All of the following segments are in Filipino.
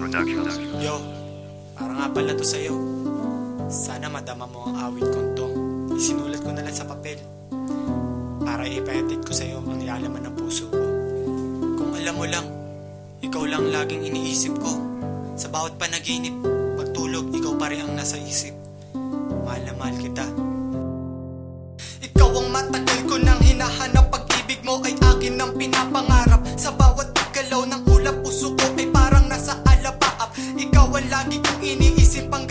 Productions. Yo, para nga pala to sa'yo. Sana madama mo ang awit kong to. Isinulat ko na lang sa papel. Para ipahatid ko sa'yo ang nilalaman ng puso ko. Kung alam mo lang, ikaw lang laging iniisip ko. Sa bawat panaginip, pagtulog, ikaw pa rin ang nasa isip. Mahal na mahal kita. Ikaw ang matagal ko nang hinahanap Pag-ibig mo ay akin ang pinapangarap Sa bawat Ang lagi kong iniisip Hanggang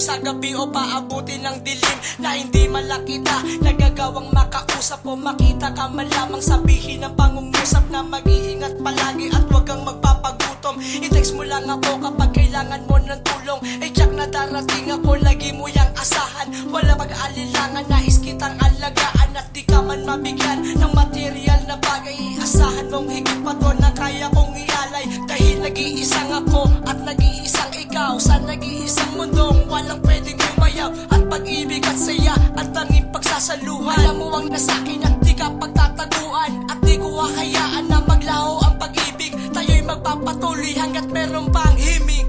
matulog sa gabi o paabutin ng dilim Na hindi malakita Nagagawang makausap o makita ka man lamang Sabihin ng pangungusap na mag-iingat palagi At wag kang magpapagutom. I-text mo lang ako kapag kailangan mo ng tulong. Eh tsak na darating ako Lagi mo yang asahan. Wala pag-aalilangan Nais kitang alagaan At di ka man mabigyan magpapatuloy hanggat meron pang himig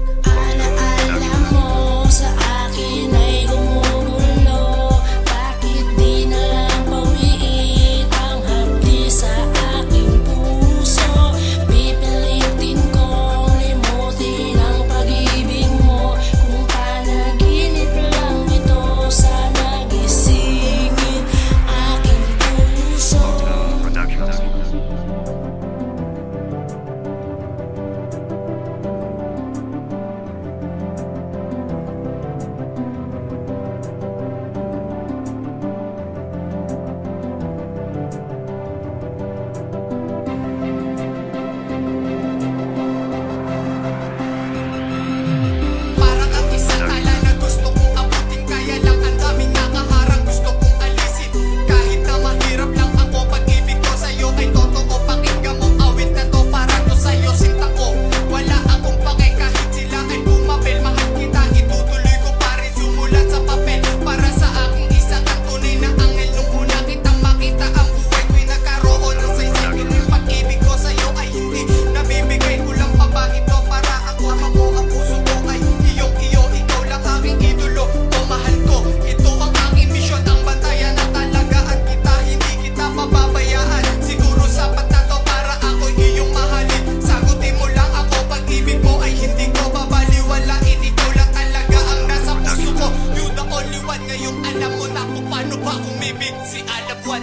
Alapuan Ngayong alam ko na kung paano ba umibig si Alapuan